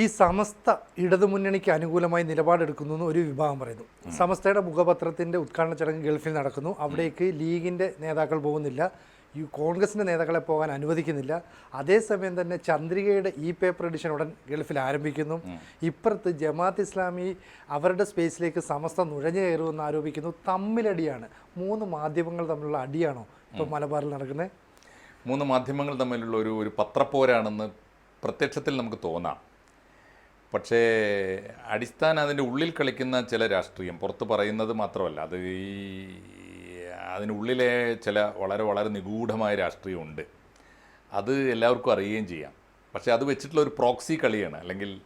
ഈ സമസ്ത ഇടതുമുന്നണിക്ക് അനുകൂലമായി നിലപാടെടുക്കുന്നു എന്ന് ഒരു വിഭാഗം പറയുന്നു. സമസ്തയുടെ മുഖപത്രത്തിന്റെ ഉദ്ഘാടന ചടങ്ങ് ഗൾഫിൽ നടക്കുന്നു. അവിടേക്ക് ലീഗിന്റെ നേതാക്കൾ പോകുന്നില്ല. ഈ കോൺഗ്രസിന്റെ നേതാക്കളെ പോകാൻ അനുവദിക്കുന്നില്ല. അതേസമയം തന്നെ ചന്ദ്രികയുടെ ഈ പേപ്പർ എഡിഷൻ ഉടൻ ഗൾഫിൽ ആരംഭിക്കുന്നു. ഇപ്പുറത്ത് ജമാഅത്ത് ഇസ്ലാമി അവരുടെ സ്പേസിലേക്ക് സമസ്ത നുഴഞ്ഞു കയറുമെന്ന് ആരോപിക്കുന്നു. തമ്മിലടിയാണ്. മൂന്ന് മാധ്യമങ്ങൾ തമ്മിലുള്ള അടിയാണോ ഇപ്പോൾ മലബാറിൽ നടക്കുന്നത് മൂന്ന് മാധ്യമങ്ങൾ തമ്മിലുള്ള ഒരു ഒരു പത്രപ്പോരാണെന്ന് പ്രത്യക്ഷത്തിൽ നമുക്ക് തോന്നാം. പക്ഷേ അടിസ്ഥാനം അതിന്റെ ഉള്ളിൽ കളിക്കുന്ന ചില രാഷ്ട്രീയം പുറത്ത് പറയുന്നത് മാത്രമല്ല അത് ഈ അതിനുള്ളിലെ ചില വളരെ വളരെ നിഗൂഢമായ രാഷ്ട്രീയമുണ്ട്. അത് എല്ലാവർക്കും അറിയുകയും ചെയ്യാം. പക്ഷേ അത് വെച്ചിട്ടുള്ള ഒരു പ്രോക്സി കളിയാണ് അല്ലെങ്കിൽ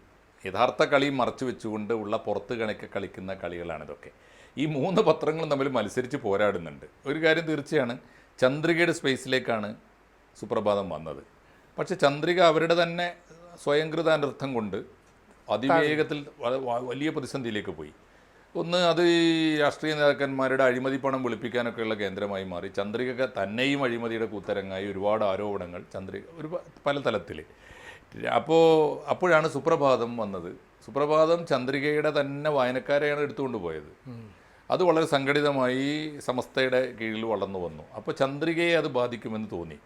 യഥാർത്ഥ കളി മറച്ചു വെച്ചുകൊണ്ട് ഉള്ള പുറത്ത് കണക്ക് കളിക്കുന്ന കളികളാണ് ഇതൊക്കെ. ഈ മൂന്ന് പത്രങ്ങളും തമ്മിൽ മത്സരിച്ച് പോരാടുന്നുണ്ട്. ഒരു കാര്യം തീർച്ചയാണ് ചന്ദ്രികയുടെ സ്പേസിലേക്കാണ് സുപ്രഭാതം വന്നത്. പക്ഷേ ചന്ദ്രിക അവരുടെ തന്നെ സ്വയംകൃതാനർത്ഥം കൊണ്ട് അതിവേഗത്തിൽ വലിയ പ്രതിസന്ധിയിലേക്ക് പോയി. ഒന്ന് അത് രാഷ്ട്രീയ നേതാക്കന്മാരുടെ അഴിമതി പണം വെളുപ്പിക്കാനൊക്കെയുള്ള കേന്ദ്രമായി മാറി. ചന്ദ്രിക തന്നെയും അഴിമതിയുടെ കൂത്തരങ്ങായി ഒരുപാട് ആരോപണങ്ങൾ ചന്ദ്രിക ഒരു പല തലത്തിൽ അപ്പോൾ അപ്പോഴാണ് സുപ്രഭാതം വന്നത്. സുപ്രഭാതം ചന്ദ്രികയുടെ തന്നെ വായനക്കാരെയാണ് എടുത്തുകൊണ്ട് പോയത്. അത് വളരെ സംഘടിതമായി സമസ്തയുടെ കീഴിൽ വളർന്നു വന്നു. അപ്പോൾ ചന്ദ്രികയെ അത് ബാധിക്കുമെന്ന് തോന്നി.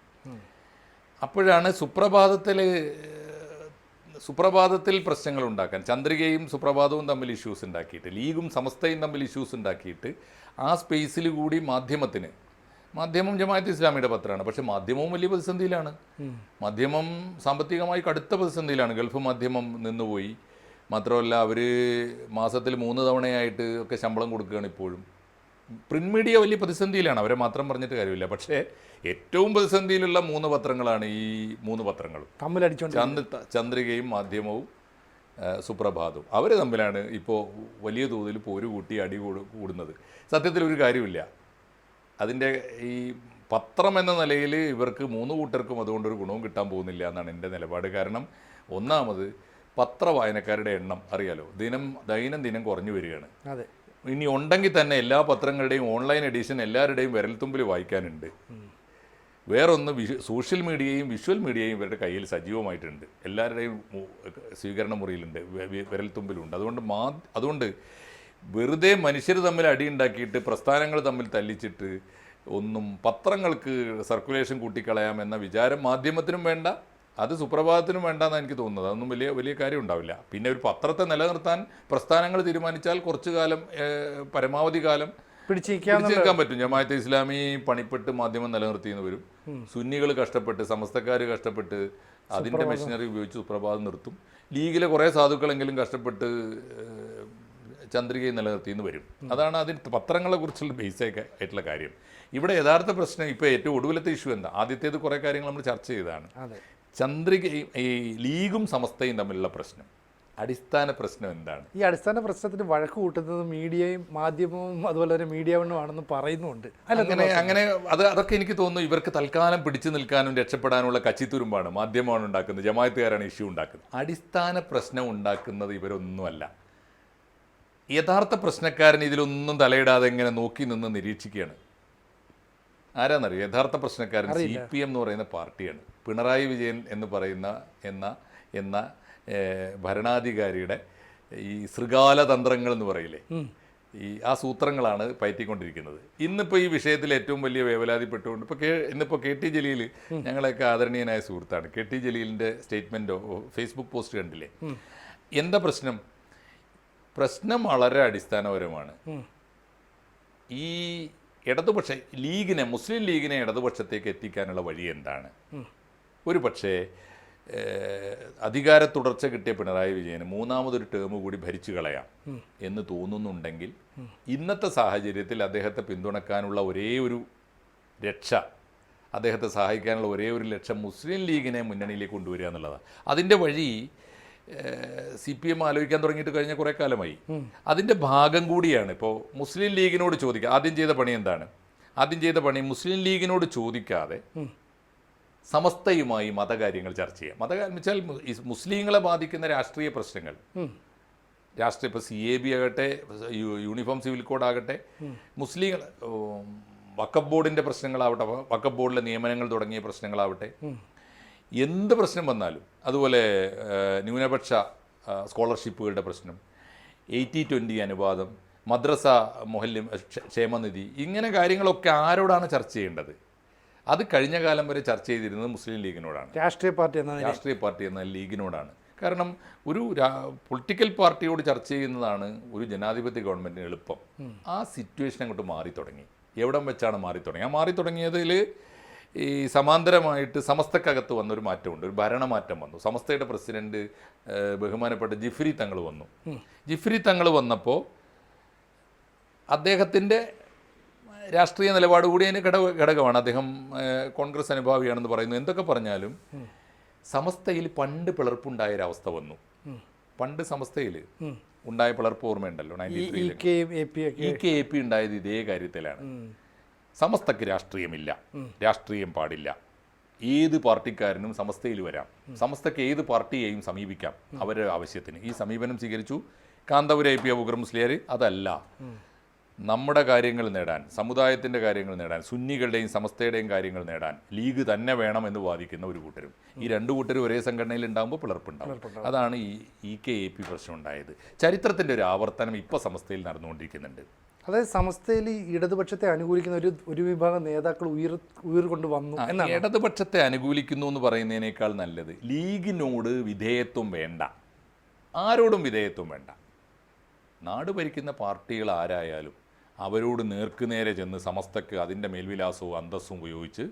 അപ്പോഴാണ് സുപ്രഭാതത്തിൽ സുപ്രഭാതത്തിൽ പ്രശ്നങ്ങൾ ഉണ്ടാക്കാൻ ചന്ദ്രികയും സുപ്രഭാതവും തമ്മിൽ ഇഷ്യൂസ് ഉണ്ടാക്കിയിട്ട് ലീഗും സമസ്തയും തമ്മിൽ ഇഷ്യൂസ് ഉണ്ടാക്കിയിട്ട് ആ സ്പേസിൽ കൂടി മാധ്യമത്തിന് മാധ്യമം ജമാഅത്ത് ഇസ്ലാമിയുടെ പത്രമാണ് പക്ഷേ മാധ്യമവും വലിയ പ്രതിസന്ധിയിലാണ്. മാധ്യമം സാമ്പത്തികമായി കടുത്ത പ്രതിസന്ധിയിലാണ്. ഗൾഫ് മാധ്യമം നിന്നുപോയി. മാത്രമല്ല അവർ മാസത്തിൽ മൂന്ന് തവണയായിട്ട് ഒക്കെ ശമ്പളം കൊടുക്കുകയാണ് ഇപ്പോഴും. പ്രിന്റ് മീഡിയ വലിയ പ്രതിസന്ധിയിലാണ്. അവരെ മാത്രം പറഞ്ഞിട്ട് കാര്യമില്ല. പക്ഷേ ഏറ്റവും പ്രതിസന്ധിയിലുള്ള മൂന്ന് പത്രങ്ങളാണ് ഈ മൂന്ന് പത്രങ്ങൾ ചന്ദ്ര ചന്ദ്രികയും മാധ്യമവും സുപ്രഭാതവും. അവർ തമ്മിലാണ് ഇപ്പോൾ വലിയ തോതിൽ പോര് കൂട്ടി അടി കൂടു കൂടുന്നത്. സത്യത്തിൽ ഒരു കാര്യമില്ല. അതിന്റെ ഈ പത്രം എന്ന നിലയിൽ ഇവർക്ക് മൂന്ന് കൂട്ടർക്കും അതുകൊണ്ടൊരു ഗുണവും കിട്ടാൻ പോകുന്നില്ല എന്നാണ് എന്റെ നിലപാട്. കാരണം ഒന്നാമത് പത്ര വായനക്കാരുടെ എണ്ണം അറിയാലോ. ദിനം ദൈനംദിനം കുറഞ്ഞു വരികയാണ്. അതെ. ഇനി ഉണ്ടെങ്കിൽ തന്നെ എല്ലാ പത്രങ്ങളുടെയും ഓൺലൈൻ എഡിഷൻ എല്ലാവരുടെയും വിരൽത്തുമ്പിൽ വായിക്കാനുണ്ട്. വേറൊന്ന് സോഷ്യൽ മീഡിയയും വിഷ്വൽ മീഡിയയും ഇവരുടെ കയ്യിൽ സജീവമായിട്ടുണ്ട്. എല്ലാവരുടെയും സ്വീകരണ മുറിയിലുണ്ട് വിരൽത്തുമ്പിലുണ്ട്. അതുകൊണ്ട് മാ അതുകൊണ്ട് വെറുതെ മനുഷ്യർ തമ്മിൽ അടിയുണ്ടാക്കിയിട്ട് പ്രസ്ഥാനങ്ങൾ തമ്മിൽ തല്ലിച്ചിട്ട് ഒന്നും പത്രങ്ങൾക്ക് സർക്കുലേഷൻ കൂട്ടിക്കളയാം എന്ന വിചാരം മാധ്യമത്തിനും വേണ്ട. അത് സുപ്രഭാതത്തിനും വേണ്ടെന്നാണ് എനിക്ക് തോന്നുന്നത്. അതൊന്നും വലിയ വലിയ കാര്യം ഉണ്ടാവില്ല. പിന്നെ ഒരു പത്രത്തെ നിലനിർത്താൻ പ്രസ്ഥാനങ്ങൾ തീരുമാനിച്ചാൽ കുറച്ചു കാലം പരമാവധി കാലം പിടിച്ചിരിക്കാൻ പറ്റും. ജമാഅത്തെ ഇസ്ലാമി പണിപ്പെട്ട് മാധ്യമം നിലനിർത്തിയെന്ന് വരും. സുന്നികൾ കഷ്ടപ്പെട്ട് സമസ്തക്കാർ കഷ്ടപ്പെട്ട് അതിന്റെ മെഷീനറി ഉപയോഗിച്ച് സുപ്രഭാതം നിർത്തും. ലീഗിലെ കുറേ സാധുക്കളെങ്കിലും കഷ്ടപ്പെട്ട് ചന്ദ്രികയെ നിലനിർത്തിയെന്ന് വരും. അതാണ് അതിന് പത്രങ്ങളെക്കുറിച്ചുള്ള ബേസിക് ആയിട്ടുള്ള കാര്യം. ഇവിടെ യഥാർത്ഥ പ്രശ്നം ഇപ്പോൾ ഏറ്റവും ഒടുവിലത്തെ ഇഷ്യൂ എന്താ? ആദ്യത്തേത് കുറേ കാര്യങ്ങൾ നമ്മൾ ചർച്ച ചെയ്തതാണ്. ചന്ദ്രികയും ഈ ലീഗും സമസ്തയും തമ്മിലുള്ള പ്രശ്നം. അടിസ്ഥാന പ്രശ്നം എന്താണ്? ഈ അടിസ്ഥാന പ്രശ്നത്തിന് വഴക്ക് കൂട്ടുന്നത് മീഡിയയും മാധ്യമവും അതുപോലെ തന്നെ മീഡിയ വണ്ണുമാണെന്ന് പറയുന്നുണ്ട്. അങ്ങനെ അങ്ങനെ അത് അതൊക്കെ എനിക്ക് തോന്നുന്നു ഇവർക്ക് തൽക്കാലം പിടിച്ചു നിൽക്കാനും രക്ഷപ്പെടാനുള്ള കച്ചിത്തുരുമ്പാണ് മാധ്യമമാണ് ഉണ്ടാക്കുന്നത് ജമായത്തുകാരാണ് ഇഷ്യൂ ഉണ്ടാക്കുന്നത്. അടിസ്ഥാന പ്രശ്നം ഉണ്ടാക്കുന്നത് ഇവരൊന്നുമല്ല. യഥാർത്ഥ പ്രശ്നക്കാരൻ ഇതിലൊന്നും തലയിടാതെ ഇങ്ങനെ നോക്കി നിന്ന് നിരീക്ഷിക്കുകയാണ്. ആരാന്നറിയോ? യഥാർത്ഥ പ്രശ്നക്കാരൻ സി പി എം എന്ന് പറയുന്ന പാർട്ടിയാണ്. പിണറായി വിജയൻ എന്ന് പറയുന്ന എന്ന എന്ന ഭരണാധികാരിയുടെ ഈ ശൃഗാല തന്ത്രങ്ങൾ എന്ന് പറയില്ലേ? ഈ ആ സൂത്രങ്ങളാണ് പയറ്റിക്കൊണ്ടിരിക്കുന്നത്. ഇന്നിപ്പോൾ ഈ വിഷയത്തിൽ ഏറ്റവും വലിയ വേവലാതിപ്പെട്ടുകൊണ്ട് ഇപ്പോൾ കെ ഇന്നിപ്പോൾ കെ ടി ജലീൽ ഞങ്ങളെയൊക്കെ ആദരണീയനായ സുഹൃത്താണ്. കെ ടി ജലീലിന്റെ സ്റ്റേറ്റ്മെന്റോ ഫേസ്ബുക്ക് പോസ്റ്റ് കണ്ടില്ലേ? എന്താ പ്രശ്നം? പ്രശ്നം വളരെ അടിസ്ഥാനപരമാണ്. ഈ ഇടതുപക്ഷ ലീഗിനെ മുസ്ലിം ലീഗിനെ ഇടതുപക്ഷത്തേക്ക് എത്തിക്കാനുള്ള വഴി എന്താണ്? ഒരു പക്ഷേ അധികാര തുടർച്ച കിട്ടിയ പിണറായി വിജയന് മൂന്നാമതൊരു ടേം കൂടി ഭരിച്ചു കളയാം എന്ന് തോന്നുന്നുണ്ടെങ്കിൽ ഇന്നത്തെ സാഹചര്യത്തിൽ അദ്ദേഹത്തെ പിന്തുണക്കാനുള്ള ഒരേ ഒരു രക്ഷ അദ്ദേഹത്തെ സഹായിക്കാനുള്ള ഒരേ ഒരു ലക്ഷ്യം മുസ്ലിം ലീഗിനെ മുന്നണിയിലേക്ക് കൊണ്ടുവരിക എന്നുള്ളതാണ്. അതിന്റെ വഴി സി പി എം ആലോചിക്കാൻ തുടങ്ങിയിട്ട് കഴിഞ്ഞ കുറേ കാലമായി. അതിന്റെ ഭാഗം കൂടിയാണ് ഇപ്പോൾ മുസ്ലിം ലീഗിനോട് ചോദിക്കുക ആദ്യം ചെയ്ത പണി എന്താണ്? ആദ്യം ചെയ്ത പണി മുസ്ലിം ലീഗിനോട് ചോദിക്കാതെ സമസ്തയുമായി മതകാര്യങ്ങൾ ചർച്ച ചെയ്യാം. മതകാര്യം വെച്ചാൽ മുസ്ലിങ്ങളെ ബാധിക്കുന്ന രാഷ്ട്രീയ പ്രശ്നങ്ങൾ. രാഷ്ട്രീയ ഇപ്പോൾ സി എ ബി ആകട്ടെ യൂണിഫോം സിവിൽ കോഡ് ആകട്ടെ മുസ്ലിങ്ങൾ വക്കഫ് ബോർഡിന്റെ പ്രശ്നങ്ങളാവട്ടെ വക്കഫ് ബോർഡിലെ നിയമനങ്ങൾ തുടങ്ങിയ പ്രശ്നങ്ങളാവട്ടെ എന്ത് പ്രശ്നം വന്നാലും അതുപോലെ ന്യൂനപക്ഷ സ്കോളർഷിപ്പുകളുടെ പ്രശ്നം എയ്റ്റി ട്വന്റി അനുപാതം മദ്രസ മൊഹല്യം ക്ഷേമനിധി ഇങ്ങനെ കാര്യങ്ങളൊക്കെ ആരോടാണ് ചർച്ച ചെയ്യേണ്ടത്? അത് കഴിഞ്ഞ കാലം വരെ ചർച്ച ചെയ്തിരുന്നത് മുസ്ലിം ലീഗിനോടാണ്. രാഷ്ട്രീയ പാർട്ടി എന്ന രാഷ്ട്രീയ പാർട്ടി എന്ന ലീഗിനോടാണ്. കാരണം ഒരു പൊളിറ്റിക്കൽ പാർട്ടിയോട് ചർച്ച ചെയ്യുന്നതാണ് ഒരു ജനാധിപത്യ ഗവൺമെന്റിന് എളുപ്പം. ആ സിറ്റുവേഷൻ അങ്ങോട്ട് മാറി തുടങ്ങി. എവിടം വെച്ചാണ് മാറി തുടങ്ങി ആ മാറി തുടങ്ങിയതിൽ ഈ സമാന്തരമായിട്ട് സമസ്തക്കകത്ത് വന്നൊരു മാറ്റമുണ്ട്. ഒരു ഭരണമാറ്റം വന്നു. സമസ്തയുടെ പ്രസിഡന്റ് ബഹുമാനപ്പെട്ട ജിഫ്രി തങ്ങൾ വന്നു. ജിഫ്രി തങ്ങൾ വന്നപ്പോൾ അദ്ദേഹത്തിന്റെ രാഷ്ട്രീയ നിലപാട് കൂടി അതിന് ഘടക ഘടകമാണ്. അദ്ദേഹം കോൺഗ്രസ് അനുഭാവിയാണെന്ന് പറയുന്നു. എന്തൊക്കെ പറഞ്ഞാലും സമസ്തയിൽ പണ്ട് പിളർപ്പുണ്ടായ ഒരവസ്ഥ വന്നു പണ്ട് സമസ്തയിൽ ഉണ്ടായ പിളർപ്പ് ഓർമ്മയുണ്ടല്ലോ നയന്റി ഇ ത്രീയിൽ കെ എ പി ഒക്കെ. ഇ കെ എ പി ഉണ്ടായത് ഇതേ കാര്യത്തിലാണ്. സമസ്തക്ക് രാഷ്ട്രീയമില്ല. രാഷ്ട്രീയം പാടില്ല. ഏത് പാർട്ടിക്കാരനും സമസ്തയിൽ വരാം. സമസ്തക്ക് ഏത് പാർട്ടിയെയും സമീപിക്കാം അവരുടെ ആവശ്യത്തിന്. ഈ സമീപനം സ്വീകരിച്ചു. കാന്തപുര എ പി അബുക്കർ മുസ്ലിയാർ അതല്ല. നമ്മുടെ കാര്യങ്ങൾ നേടാൻ സമുദായത്തിന്റെ കാര്യങ്ങൾ നേടാൻ സുന്നികളുടെയും സമസ്തയുടെയും കാര്യങ്ങൾ നേടാൻ ലീഗ് തന്നെ വേണം എന്ന് വാദിക്കുന്ന ഒരു കൂട്ടരും. ഈ രണ്ട് കൂട്ടരും ഒരേ സംഘടനയിൽ ഉണ്ടാകുമ്പോൾ പിളർപ്പുണ്ടാവും. അതാണ് ഈ ഇ കെ എ പി പ്രശ്നം ഉണ്ടായത്. ചരിത്രത്തിന്റെ ഒരു ആവർത്തനം ഇപ്പോൾ സമസ്തയിൽ നടന്നുകൊണ്ടിരിക്കുന്നുണ്ട്. അതായത് സമസ്തയിൽ ഈ ഇടതുപക്ഷത്തെ അനുകൂലിക്കുന്ന ഒരു ഒരു വിഭാഗം നേതാക്കൾ ഉയർ ഉയർകൊണ്ട് വന്നു എന്നാണ്. ഇടതുപക്ഷത്തെ അനുകൂലിക്കുന്നു എന്ന് പറയുന്നതിനേക്കാൾ നല്ലത് ലീഗിനോട് വിധേയത്വം വേണ്ട. ആരോടും വിധേയത്വം വേണ്ട. നാട് ഭരിക്കുന്ന പാർട്ടികൾ ആരായാലും അവരോട് നേർക്കുനേരെ ചെന്ന് സമസ്തക്ക് അതിന്റെ മേൽവിലാസവും അന്തസ്സും ഉപയോഗിച്ച്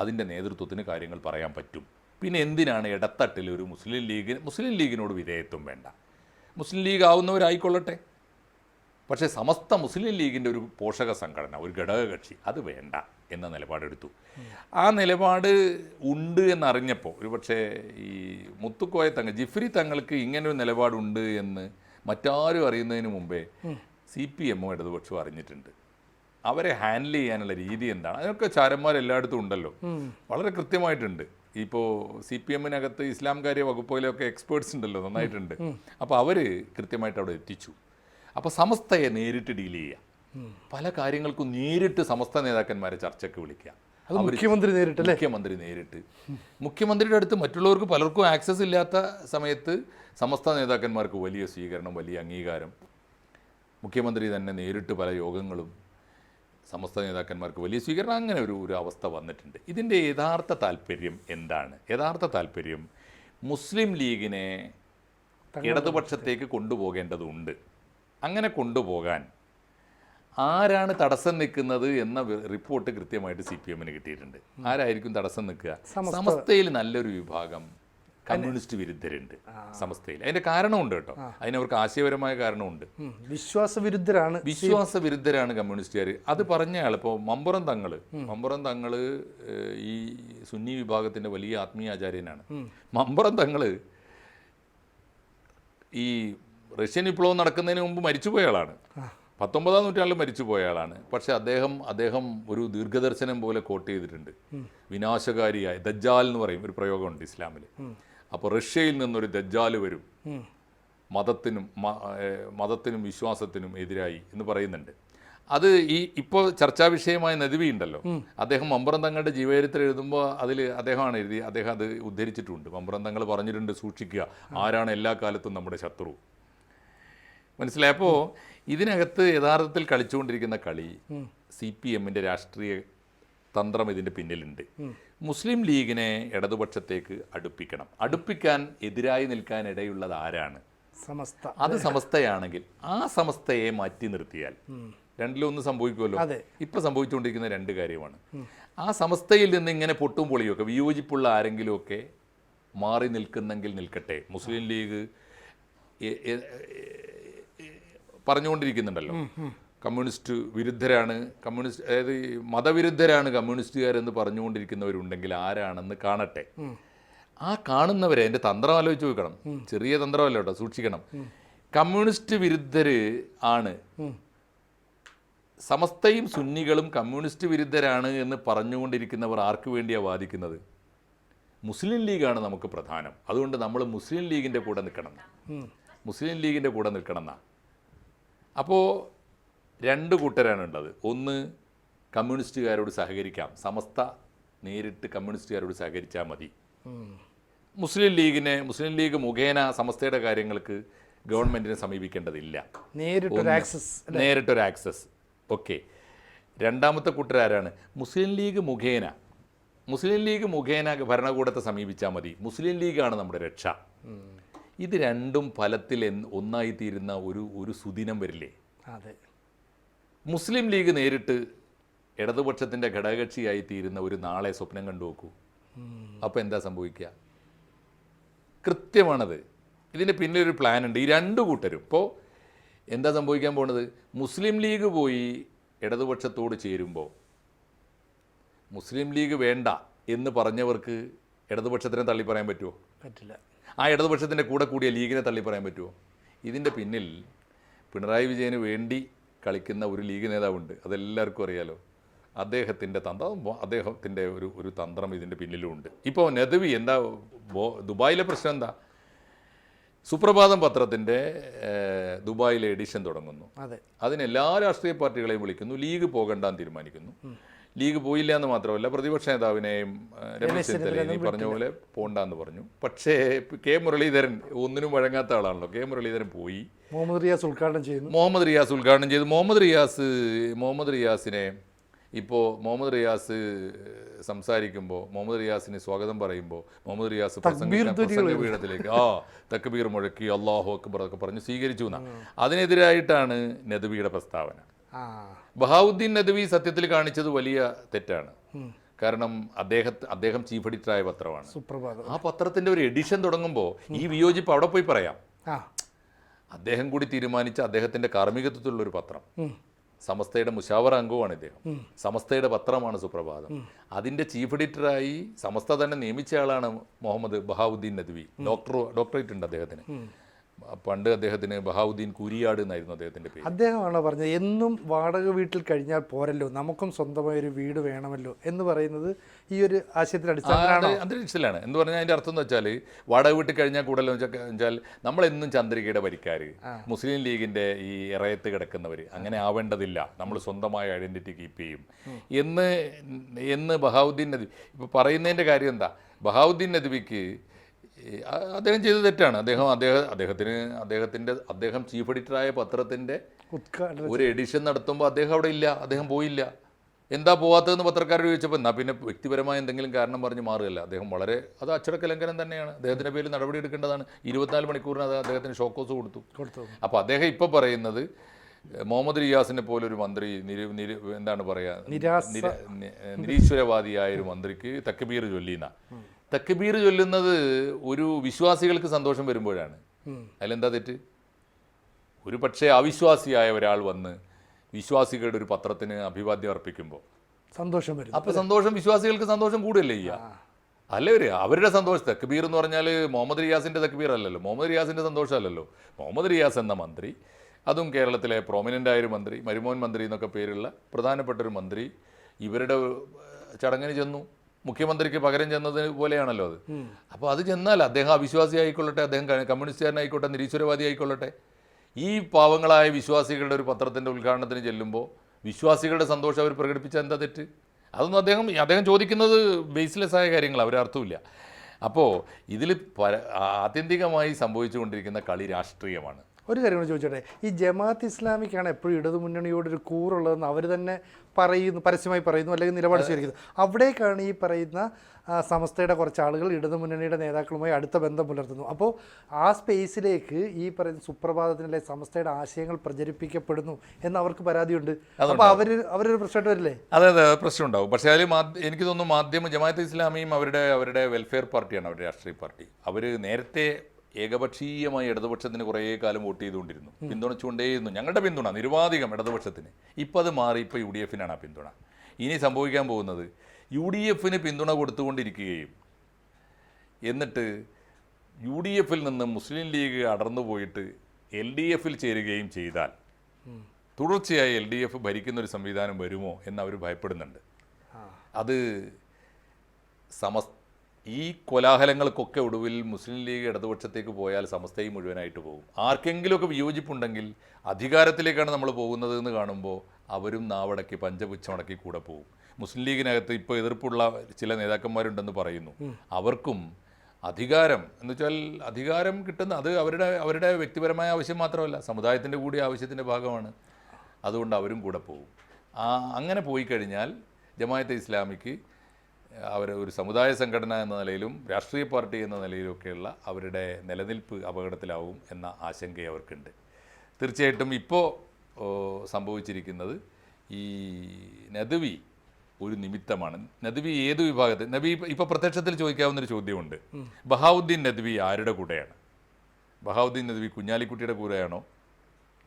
അതിന്റെ നേതൃത്വത്തിന് കാര്യങ്ങൾ പറയാൻ പറ്റും. പിന്നെ എന്തിനാണ് ഇടത്തട്ടിൽ ഒരു മുസ്ലിം ലീഗ് മുസ്ലിം ലീഗിനോട് വിധേയത്വം വേണ്ട? മുസ്ലിം ലീഗ് ആവുന്നവരായിക്കൊള്ളട്ടെ. പക്ഷേ സമസ്ത മുസ്ലിം ലീഗിന്റെ ഒരു പോഷക സംഘടന ഒരു ഘടകകക്ഷി അത് വേണ്ട എന്ന നിലപാടെടുത്തു. ആ നിലപാട് ഉണ്ട് എന്നറിഞ്ഞപ്പോൾ ഒരു പക്ഷേ ഈ മുത്തുക്കോയ തങ്ങൾ ജിഫ്രി തങ്ങൾക്ക് ഇങ്ങനൊരു നിലപാടുണ്ട് എന്ന് മറ്റാരും അറിയുന്നതിന് മുമ്പേ സി പി എമ്മോ ഇടതുപക്ഷവും അറിഞ്ഞിട്ടുണ്ട്. അവരെ ഹാൻഡിൽ ചെയ്യാനുള്ള രീതി എന്താണ്? അതിനൊക്കെ ചാരന്മാർ എല്ലായിടത്തും ഉണ്ടല്ലോ. വളരെ കൃത്യമായിട്ടുണ്ട്. ഇപ്പോൾ സി പി എമ്മിനകത്ത് ഇസ്ലാം കാര്യ വകുപ്പിലൊക്കെ എക്സ്പേർട്സ് ഉണ്ടല്ലോ നന്നായിട്ടുണ്ട്. അപ്പോൾ അവർ കൃത്യമായിട്ട് അവിടെ എത്തിച്ചു. അപ്പോൾ സമസ്തയെ നേരിട്ട് ഡീൽ ചെയ്യുക പല കാര്യങ്ങൾക്കും നേരിട്ട് സമസ്ത നേതാക്കന്മാരെ ചർച്ചയ്ക്ക് വിളിക്കുക മുഖ്യമന്ത്രി നേരിട്ട് മുഖ്യമന്ത്രി നേരിട്ട്. മുഖ്യമന്ത്രിയുടെ അടുത്ത് മറ്റുള്ളവർക്ക് പലർക്കും ആക്സസ് ഇല്ലാത്ത സമയത്ത് സമസ്ത നേതാക്കന്മാർക്ക് വലിയ സ്വീകരണം വലിയ അംഗീകാരം മുഖ്യമന്ത്രി തന്നെ നേരിട്ട് പല യോഗങ്ങളും സമസ്ത നേതാക്കന്മാർക്ക് വലിയ സ്വീകരണം അങ്ങനെ ഒരു ഒരു അവസ്ഥ വന്നിട്ടുണ്ട്. ഇതിന്റെ യഥാർത്ഥ താല്പര്യം എന്താണ്? യഥാർത്ഥ താല്പര്യം മുസ്ലിം ലീഗിനെ ഇടതുപക്ഷത്തേക്ക് കൊണ്ടുപോകേണ്ടതുണ്ട്. അങ്ങനെ കൊണ്ടുപോകാൻ ആരാണ് തടസ്സം നിൽക്കുന്നത് എന്ന റിപ്പോർട്ട് കൃത്യമായിട്ട് സി പി എമ്മിന് കിട്ടിയിട്ടുണ്ട്. ആരായിരിക്കും തടസ്സം നിൽക്കുക? സമസ്തയിൽ നല്ലൊരു വിഭാഗം കമ്മ്യൂണിസ്റ്റ് വിരുദ്ധരുണ്ട് സമസ്തയിൽ അതിന്റെ കാരണമുണ്ട് കേട്ടോ. അതിനവർക്ക് ആശയപരമായ കാരണമുണ്ട്. വിശ്വാസ വിരുദ്ധരാണ് വിശ്വാസ വിരുദ്ധരാണ് കമ്മ്യൂണിസ്റ്റുകാർ അത് പറഞ്ഞ ആൾ ഇപ്പോൾ മമ്പുറം തങ്ങൾ. മമ്പുറം തങ്ങൾ ഈ സുന്നി വിഭാഗത്തിന്റെ വലിയ ആത്മീയ ആചാര്യനാണ്. മമ്പുറം തങ്ങൾ ഈ റഷ്യൻ വിപ്ലവം നടക്കുന്നതിന് മുമ്പ് മരിച്ചുപോയ ആളാണ് പത്തൊമ്പതാം നൂറ്റാണ്ടിൽ മരിച്ചുപോയ ആളാണ് പക്ഷെ അദ്ദേഹം അദ്ദേഹം ഒരു ദീർഘദർശനം പോലെ കോട്ട് ചെയ്തിട്ടുണ്ട്. വിനാശകാരിയായ ദജ്ജാൽ എന്ന് പറയും ഒരു പ്രയോഗമുണ്ട് ഇസ്ലാമിൽ അപ്പോൾ റഷ്യയിൽ നിന്നൊരു ദജ്ജാൽ വരും. മതത്തിനും മതത്തിനും വിശ്വാസത്തിനും എതിരായി എന്ന് പറയുന്നുണ്ട്. അത് ഈ ഇപ്പോൾ ചർച്ചാ വിഷയമായ നദിവി ഉണ്ടല്ലോ. അദ്ദേഹം മമ്പറം തങ്ങളുടെ ജീവചരിത്രം എഴുതുമ്പോൾ അതിൽ അദ്ദേഹമാണ് എഴുതി അദ്ദേഹം അത് ഉദ്ധരിച്ചിട്ടുണ്ട്. മമ്പറം തങ്ങൾ പറഞ്ഞിട്ടുണ്ട് സൂക്ഷിക്കുക. ആരാണ് എല്ലാ കാലത്തും നമ്മുടെ ശത്രു. മനസ്സിലായപ്പോൾ ഇതിനകത്ത് യഥാർത്ഥത്തിൽ കളിച്ചുകൊണ്ടിരിക്കുന്ന കളി സി പി എമ്മിന്റെ രാഷ്ട്രീയ തന്ത്രം ഇതിന്റെ പിന്നിലുണ്ട്. മുസ്ലിം ലീഗിനെ ഇടതുപക്ഷത്തേക്ക് അടുപ്പിക്കണം. അടുപ്പിക്കാൻ എതിരായി നിൽക്കാൻ ഇടയുള്ളത് ആരാണ്? സമസ്ത. അത് സമസ്തയാണെങ്കിൽ ആ സമസ്തയെ മാറ്റി നിർത്തിയാൽ രണ്ടിലൊന്നും സംഭവിക്കുമല്ലോ. ഇപ്പൊ സംഭവിച്ചുകൊണ്ടിരിക്കുന്ന രണ്ട് കാര്യമാണ്. ആ സമസ്തയിൽ നിന്ന് ഇങ്ങനെ പൊട്ടും പൊളിയൊക്കെ വിയോജിപ്പുള്ള ആരെങ്കിലുമൊക്കെ മാറി നിൽക്കുന്നെങ്കിൽ നിൽക്കട്ടെ. മുസ്ലിം ലീഗ് പറഞ്ഞുകൊണ്ടിരിക്കുന്നുണ്ടല്ലോ. കമ്മ്യൂണിസ്റ്റ് വിരുദ്ധരാണ്. കമ്മ്യൂണിസ്റ്റ് അതായത് മതവിരുദ്ധരാണ് കമ്മ്യൂണിസ്റ്റുകാരെന്ന് പറഞ്ഞുകൊണ്ടിരിക്കുന്നവരുണ്ടെങ്കിൽ ആരാണെന്ന് കാണട്ടെ. ആ കാണുന്നവരെ എന്റെ തന്ത്രം ആലോചിച്ച് നോക്കണം. ചെറിയ തന്ത്രമല്ല കേട്ടോ സൂക്ഷിക്കണം. കമ്മ്യൂണിസ്റ്റ് വിരുദ്ധര് ആണ്. സമസ്തയും സുന്നികളും കമ്മ്യൂണിസ്റ്റ് വിരുദ്ധരാണ് എന്ന് പറഞ്ഞുകൊണ്ടിരിക്കുന്നവർ ആർക്ക് വേണ്ടിയാണ് വാദിക്കുന്നത്? മുസ്ലിം ലീഗാണ് നമുക്ക് പ്രധാനം. അതുകൊണ്ട് നമ്മൾ മുസ്ലിം ലീഗിന്റെ കൂടെ നിൽക്കണം മുസ്ലിം ലീഗിന്റെ കൂടെ നിൽക്കണം എന്നാ. അപ്പോൾ രണ്ട് കൂട്ടരാണ് ഉള്ളത്. ഒന്ന് കമ്മ്യൂണിസ്റ്റുകാരോട് സഹകരിക്കാം. സമസ്ത നേരിട്ട് കമ്മ്യൂണിസ്റ്റുകാരോട് സഹകരിച്ചാൽ മതി. മുസ്ലിം ലീഗിനെ മുസ്ലിം ലീഗ് മുഖേന സമസ്തയുടെ കാര്യങ്ങൾക്ക് ഗവൺമെന്റിനെ സമീപിക്കേണ്ടതില്ല. നേരിട്ടൊരു ആക്സസ് നേരിട്ടൊരു ആക്സസ് ഓക്കെ രണ്ടാമത്തെ കൂട്ടരാരാണ്? മുസ്ലിം ലീഗ് മുഖേന. മുസ്ലിം ലീഗ് മുഖേന ഭരണകൂടത്തെ സമീപിച്ചാൽ മതി. മുസ്ലിം ലീഗാണ് നമ്മുടെ രക്ഷ. ഇത് രണ്ടും ഫലത്തിൽ ഒന്നായി ഒന്നായിത്തീരുന്ന ഒരു ഒരു സുദിനം വരില്ലേ? അതെ. മുസ്ലിം ലീഗ് നേരിട്ട് ഇടതുപക്ഷത്തിന്റെ ഘടകകക്ഷിയായി തീരുന്ന ഒരു നാളെ സ്വപ്നം കണ്ടു നോക്കൂ. അപ്പോൾ എന്താ സംഭവിക്കുക? കൃത്യമാണത്. ഇതിന് പിന്നിലൊരു പ്ലാൻ ഉണ്ട്. ഈ രണ്ട് കൂട്ടരും. ഇപ്പോൾ എന്താ സംഭവിക്കാൻ പോണത്? മുസ്ലിം ലീഗ് പോയി ഇടതുപക്ഷത്തോട് ചേരുമ്പോൾ മുസ്ലിം ലീഗ് വേണ്ട എന്ന് പറഞ്ഞവർക്ക് ഇടതുപക്ഷത്തിനെ തള്ളി പറയാൻ പറ്റുമോ പറ്റില്ല. ആ ഇടതുപക്ഷത്തിന്റെ കൂടെ കൂടിയ ലീഗിനെ തള്ളി പറയാൻ പറ്റുമോ ഇതിന്റെ പിന്നിൽ പിണറായി വിജയന് വേണ്ടി കളിക്കുന്ന ഒരു ലീഗ് നേതാവുണ്ട്. അതെല്ലാവർക്കും അറിയാലോ. അദ്ദേഹത്തിന്റെ തന്ത്രം അദ്ദേഹത്തിന്റെ ഒരു ഒരു തന്ത്രം ഇതിന്റെ പിന്നിലുമുണ്ട് ഇപ്പോൾ നദവി എന്താ ദുബായിലെ പ്രശ്നം എന്താ? സുപ്രഭാതം പത്രത്തിന്റെ ദുബായിലെ എഡിഷൻ തുടങ്ങുന്നു. അതെ. അതിന് എല്ലാ രാഷ്ട്രീയ പാർട്ടികളെയും വിളിക്കുന്നു. ലീഗ് പോകണ്ടാൻ തീരുമാനിക്കുന്നു. ലീഗ് പോയില്ല എന്ന് മാത്രമല്ല പ്രതിപക്ഷ നേതാവിനെയും രമേശ് ചെന്നിത്തലയും പറഞ്ഞ പോലെ പോണ്ടെന്ന് പറഞ്ഞു. പക്ഷേ കെ മുരളീധരൻ ഒന്നിനും വഴങ്ങാത്ത ആളാണല്ലോ. കെ മുരളീധരൻ പോയി. മുഹമ്മദ് റിയാസ് ഉദ്ഘാടനം ചെയ്യുന്നു. മുഹമ്മദ് റിയാസ് ഉദ്ഘാടനം ചെയ്തു. മുഹമ്മദ് റിയാസ് മുഹമ്മദ് റിയാസിനെ ഇപ്പോൾ മുഹമ്മദ് റിയാസ് സംസാരിക്കുമ്പോൾ മുഹമ്മദ് റിയാസിന് സ്വാഗതം പറയുമ്പോൾ മുഹമ്മദ് റിയാസ് പീഠത്തിലേക്ക് ആ തക്ബീർ മുഴക്കി അള്ളാഹു അക്ബർ ഒക്കെ പറഞ്ഞ് സ്വീകരിച്ചു എന്നാണ് അതിനെതിരായിട്ടാണ് നദവിയുടെ പ്രസ്താവന. ബഹാവുദ്ദീൻ നദവി സത്യത്തിൽ കാണിച്ചത് വലിയ തെറ്റാണ്. കാരണം അദ്ദേഹത്തെ അദ്ദേഹം ചീഫ് ആയ പത്രമാണ്. ആ പത്രത്തിന്റെ ഒരു എഡിഷൻ തുടങ്ങുമ്പോൾ ഈ വിയോജിപ്പ് അവിടെ പോയി പറയാം. അദ്ദേഹം കൂടി തീരുമാനിച്ച അദ്ദേഹത്തിന്റെ കാർമ്മികത്വത്തിലുള്ള ഒരു പത്രം. സമസ്തയുടെ മുഷാവറ അംഗവുമാണ് ഇദ്ദേഹം. സമസ്തയുടെ പത്രമാണ് സുപ്രഭാതം. അതിന്റെ ചീഫ് എഡിറ്ററായി സമസ്ത തന്നെ നിയമിച്ച ആളാണ് മുഹമ്മദ് ബഹാവുദ്ദീൻ നദ്വി. ഡോക്ടർ ഡോക്ടറേറ്റ് ഉണ്ട് അദ്ദേഹത്തിന്. പണ്ട് അദ്ദേഹത്തിന് ബഹാവുദ്ദീൻ കുരിയാട് എന്നായിരുന്നു അദ്ദേഹത്തിന്റെ പേര്. അദ്ദേഹമാണോ പറഞ്ഞത് എന്നും വാടക വീട്ടിൽ കഴിഞ്ഞാൽ പോരല്ലോ നമുക്കും സ്വന്തമായ ഒരു വീട് വേണമല്ലോ എന്ന് പറയുന്നത് ഈ ഒരു ആശയത്തിൽ അടിസ്ഥാനമാണ് അന്തരീക്ഷത്തിലാണ്. എന്ന് പറഞ്ഞാൽ അതിന്റെ അർത്ഥം എന്ന് വെച്ചാൽ വാടക വീട്ടിൽ കഴിഞ്ഞാൽ കൂടുതലെന്ന് വെച്ചാൽ നമ്മളെന്നും ചന്ദ്രികയുടെ വരിക്കാർ മുസ്ലിം ലീഗിന്റെ ഈ ഇറയത്ത് കിടക്കുന്നവർ അങ്ങനെ ആവേണ്ടതില്ല. നമ്മൾ സ്വന്തമായ ഐഡന്റിറ്റി കീപ്പ് ചെയ്യും. എന്ന് എന്ന് ബഹാവുദ്ദീൻ നദി ഇപ്പോൾ പറയുന്നതിന്റെ കാര്യം എന്താ? ബഹാവുദ്ദീൻ നദ്വിക്ക് അദ്ദേഹം ചെയ്ത തെറ്റാണ്. അദ്ദേഹം അദ്ദേഹം അദ്ദേഹത്തിന് അദ്ദേഹത്തിന്റെ അദ്ദേഹം ചീഫ് എഡിറ്ററായ പത്രത്തിന്റെ ഉദ്ഘാടനം ഒരു എഡിഷൻ നടത്തുമ്പോൾ അദ്ദേഹം അവിടെ ഇല്ല. അദ്ദേഹം പോയില്ല. എന്താ പോവാത്തതെന്ന് പത്രക്കാരോട് ചോദിച്ചപ്പോൾ എന്നാൽ പിന്നെ വ്യക്തിപരമായ എന്തെങ്കിലും കാരണം പറഞ്ഞ് മാറുകയല്ല. അദ്ദേഹം വളരെ അത് അച്ചടക്ക ലംഘനം തന്നെയാണ്. അദ്ദേഹത്തിന്റെ പേരിൽ നടപടി എടുക്കേണ്ടതാണ്. ഇരുപത്തിനാല് മണിക്കൂറിന് അത് അദ്ദേഹത്തിന് ഷോക്കോസ് കൊടുത്തു. കൊടുത്തു. അപ്പോൾ അദ്ദേഹം ഇപ്പോൾ പറയുന്നത് മുഹമ്മദ് റിയാസിനെ പോലെ ഒരു മന്ത്രി നിര നിര എന്താണ് പറയുക നിരീശ്വരവാദിയായ ഒരു മന്ത്രിക്ക് തക്കബീർ ചൊല്ലിന തക്കബീർ ചൊല്ലുന്നത് ഒരു വിശ്വാസികൾക്ക് സന്തോഷം വരുമ്പോഴാണ്. അതിലെന്താ തെറ്റ്? ഒരു പക്ഷേ അവിശ്വാസിയായ ഒരാൾ വന്ന് വിശ്വാസികളുടെ ഒരു പത്രത്തിന് അഭിവാദ്യം അർപ്പിക്കുമ്പോൾ. സന്തോഷം വരും. അപ്പോൾ സന്തോഷം വിശ്വാസികൾക്ക് സന്തോഷം കൂടുതലേ ചെയ്യുക? അല്ലേ ഒരു അവരുടെ സന്തോഷം തക്ബീർ എന്ന് പറഞ്ഞാൽ മുഹമ്മദ് റിയാസിന്റെ തക്ബീർ അല്ലല്ലോ. മുഹമ്മദ് റിയാസിന്റെ സന്തോഷമല്ലല്ലോ മുഹമ്മദ് റിയാസ് എന്ന മന്ത്രി അതും കേരളത്തിലെ പ്രോമിനന്റ് ആയൊരു മന്ത്രി മരുമോൻ മന്ത്രി എന്നൊക്കെ പേരുള്ള പ്രധാനപ്പെട്ട ഒരു മന്ത്രി ഇവരുടെ ചടങ്ങിന് ചെന്നു. മുഖ്യമന്ത്രിക്ക് പകരം ചെന്നത് പോലെയാണല്ലോ അത്. അപ്പോൾ അത് ചെന്നാൽ അദ്ദേഹം അവിശ്വാസി ആയിക്കൊള്ളട്ടെ അദ്ദേഹം കമ്മ്യൂണിസ്റ്റുകാരനായിക്കോട്ടെ നിരീശ്വരവാദി ആയിക്കൊള്ളട്ടെ. ഈ പാവങ്ങളായ വിശ്വാസികളുടെ ഒരു പത്രത്തിന്റെ ഉദ്ഘാടനത്തിന് ചെല്ലുമ്പോൾ വിശ്വാസികളുടെ സന്തോഷം അവർ പ്രകടിപ്പിച്ച എന്താ തെറ്റ്? അതൊന്നും അദ്ദേഹം അദ്ദേഹം ചോദിക്കുന്നത് ബേസ്ലെസ് ആയ കാര്യങ്ങൾ അവർ അർത്ഥമില്ല അപ്പോൾ ഇതിൽ പര ആത്യന്തികമായി സംഭവിച്ചുകൊണ്ടിരിക്കുന്ന കളി രാഷ്ട്രീയമാണ്. ഒരു കാര്യം കൂടി ചോദിച്ചോട്ടെ? ഈ ജമാഅത്ത് ഇസ്ലാമിക്കാണ് എപ്പോഴും ഇടതു മുന്നണിയോട് ഒരു കൂറുള്ളതെന്ന് അവർ തന്നെ പറയുന്നു പരസ്യമായി പറയുന്നു അല്ലെങ്കിൽ നിലപാട് സ്വീകരിക്കുന്നു. അവിടേക്കാണ് ഈ പറയുന്ന സമസ്തയുടെ കുറച്ച് ആളുകൾ ഇടതു മുന്നണിയുടെ നേതാക്കളുമായി അടുത്ത ബന്ധം പുലർത്തുന്നു. അപ്പോൾ ആ സ്പേസിലേക്ക് ഈ പറയുന്ന സുപ്രഭാതത്തിലെ സമസ്തയുടെ ആശയങ്ങൾ പ്രചരിപ്പിക്കപ്പെടുന്നു എന്ന് അവർക്ക് പരാതിയുണ്ട്. അപ്പോൾ അവർ അവരൊരു പ്രശ്നമായിട്ട് വരില്ലേ? അതെ അതെ പ്രശ്നം ഉണ്ടാവും പക്ഷേ അതിൽ എനിക്ക് തോന്നുന്നു മാധ്യമം ജമാഅത്ത് ഇസ്ലാമിയും അവരുടെ അവരുടെ വെൽഫെയർ പാർട്ടിയാണ് അവരുടെ രാഷ്ട്രീയ പാർട്ടി. അവർ നേരത്തെ ഏകപക്ഷീയമായി ഇടതുപക്ഷത്തിന് കുറേ കാലം വോട്ട് ചെയ്തുകൊണ്ടിരുന്നു. പിന്തുണച്ചുകൊണ്ടേയിരുന്നു ഞങ്ങളുടെ പിന്തുണ നിരുപാധികം ഇടതുപക്ഷത്തിന്. ഇപ്പം അത് മാറി ഇപ്പോൾ യു ഡി എഫിനാണ് ആ പിന്തുണ. ഇനി സംഭവിക്കാൻ പോകുന്നത് യു ഡി എഫിന് പിന്തുണ കൊടുത്തുകൊണ്ടിരിക്കുകയും എന്നിട്ട് യു ഡി എഫിൽ നിന്ന് മുസ്ലിം ലീഗ് അടർന്നു പോയിട്ട് എൽ ഡി എഫിൽ ചേരുകയും ചെയ്താൽ തുടർച്ചയായി എൽ ഡി എഫ് ഭരിക്കുന്ന ഒരു സംവിധാനം വരുമോ എന്ന് അവർ ഭയപ്പെടുന്നുണ്ട്. അത് സമസ് ഈ കോലാഹലങ്ങൾക്കൊക്കെ ഒടുവിൽ മുസ്ലിം ലീഗ് ഇടതുപക്ഷത്തേക്ക് പോയാൽ സമസ്തയും മുഴുവനായിട്ട് പോകും. ആർക്കെങ്കിലുമൊക്കെ വിയോജിപ്പുണ്ടെങ്കിൽ അധികാരത്തിലേക്കാണ് നമ്മൾ പോകുന്നത് എന്ന് കാണുമ്പോൾ അവരും നാവടക്കി പഞ്ചപുച്ഛമടക്കി കൂടെ പോകും. മുസ്ലിം ലീഗിനകത്ത് ഇപ്പോൾ എതിർപ്പുള്ള ചില നേതാക്കന്മാരുണ്ടെന്ന് പറയുന്നു. അവർക്കും അധികാരം എന്ന് വെച്ചാൽ അധികാരം കിട്ടുന്ന അത് അവരുടെ അവരുടെ വ്യക്തിപരമായ ആവശ്യം മാത്രമല്ല സമുദായത്തിന്റെ കൂടി ആവശ്യത്തിന്റെ ഭാഗമാണ്. അതുകൊണ്ട് അവരും കൂടെ പോകും. അങ്ങനെ പോയി കഴിഞ്ഞാൽ ജമായത്തെ ഇസ്ലാമിക്ക് അവർ ഒരു സമുദായ സംഘടന എന്ന നിലയിലും രാഷ്ട്രീയ പാർട്ടി എന്ന നിലയിലൊക്കെയുള്ള അവരുടെ നിലനിൽപ്പ് അപകടത്തിലാവും എന്ന ആശങ്ക അവർക്കുണ്ട്. തീർച്ചയായിട്ടും ഇപ്പോൾ സംഭവിച്ചിരിക്കുന്നത് ഈ നദവി ഒരു നിമിത്തമാണ്. നദവി ഏത് വിഭാഗത്തിൽ? നബി ഇപ്പോൾ പ്രത്യക്ഷത്തിൽ ചോദിക്കാവുന്നൊരു ചോദ്യമുണ്ട്. ബഹാവുദ്ദീൻ നദവി ആരുടെ കൂടെയാണ്? ബഹാവുദ്ദീൻ നദവി കുഞ്ഞാലിക്കുട്ടിയുടെ കൂടെയാണോ?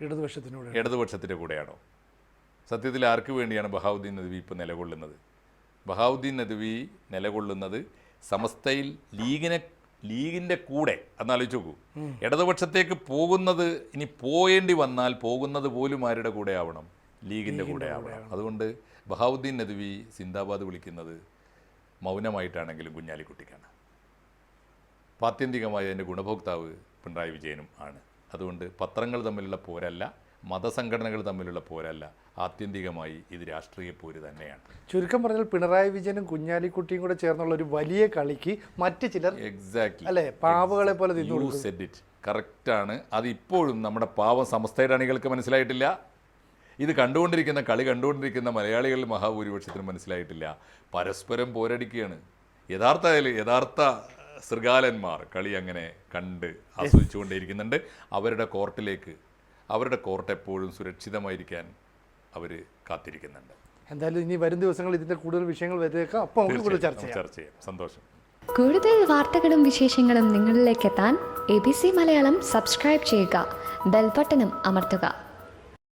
ഇടതുപക്ഷത്തിന്റെ ഇടതുപക്ഷത്തിന്റെ കൂടെയാണോ? സത്യത്തിൽ ആർക്ക് വേണ്ടിയാണ് ബഹാവുദ്ദീൻ നദവി ഇപ്പോൾ നിലകൊള്ളുന്നത്? ബഹാവുദ്ദീൻ നദവി നിലകൊള്ളുന്നത് സമസ്തയിൽ ലീഗിനെ ലീഗിന്റെ കൂടെ എന്നാലോചിച്ച് നോക്കൂ. ഇടതുപക്ഷത്തേക്ക് പോകുന്നത് ഇനി പോയേണ്ടി വന്നാൽ പോകുന്നത് പോലും ആരുടെ കൂടെ ആവണം? ലീഗിന്റെ കൂടെ ആവണം. അതുകൊണ്ട് ബഹാവുദ്ദീൻ നദവി സിന്ദാബാദ് വിളിക്കുന്നത് മൗനമായിട്ടാണെങ്കിലും കുഞ്ഞാലിക്കുട്ടിക്കാണ്. പാത്യന്തികമായ അതിന്റെ ഗുണഭോക്താവ് പിണറായി വിജയനും ആണ്. അതുകൊണ്ട് പത്രങ്ങൾ തമ്മിലുള്ള പോരല്ല. മതസംഘടനകൾ തമ്മിലുള്ള പോരല്ല ആത്യന്തികമായി ഇത് രാഷ്ട്രീയ പോര് തന്നെയാണ്. ചുരുക്കം പറഞ്ഞാൽ പിണറായി വിജയനും കുഞ്ഞാലിക്കുട്ടിയും കൂടെ ചേർന്നുള്ള ഒരു വലിയ കളിക്ക് മറ്റ് ചിലർ എക്സാക്ട്ലി അല്ലെ പാവകളെ പോലെ സെഡ് ഇറ്റ് കറക്റ്റാണ് അത് ഇപ്പോഴും നമ്മുടെ പാവ സമസ്തയുടെ അണികൾക്ക് മനസ്സിലായിട്ടില്ല. ഇത് കണ്ടുകൊണ്ടിരിക്കുന്ന കളി കണ്ടുകൊണ്ടിരിക്കുന്ന മലയാളികളിൽ മഹാഭൂരിപക്ഷത്തിന് മനസ്സിലായിട്ടില്ല. പരസ്പരം പോരടിക്കുകയാണ്. യഥാർത്ഥ യഥാർത്ഥ ശൃഗാലന്മാർ കളി അങ്ങനെ കണ്ട് ആസ്വദിച്ചുകൊണ്ടേയിരിക്കുന്നുണ്ട്. അവരുടെ കോർട്ടിലേക്ക് അവരുടെ കോർട്ട് എപ്പോഴും സുരക്ഷിതമായിരിക്കാൻ അവർ കാത്തിരിക്കുന്നുണ്ട്. എന്തായാലും ഇനി വരും ദിവസങ്ങളിൽ ഇതിന്റെ കൂടുതൽ വിഷയങ്ങൾ വരുന്നേക്കാം അപ്പോൾ നമുക്ക് കൂടുതൽ ചർച്ച ചെയ്യാം. ചർച്ച ചെയ്യാം. സന്തോഷം. കൂടുതൽ വാർത്തകളും വിശേഷങ്ങളും നിങ്ങളിലേക്ക് എത്താൻ A B C Malayalam subscribe ചെയ്യുക. ബെൽബട്ടനും അമർത്തുക.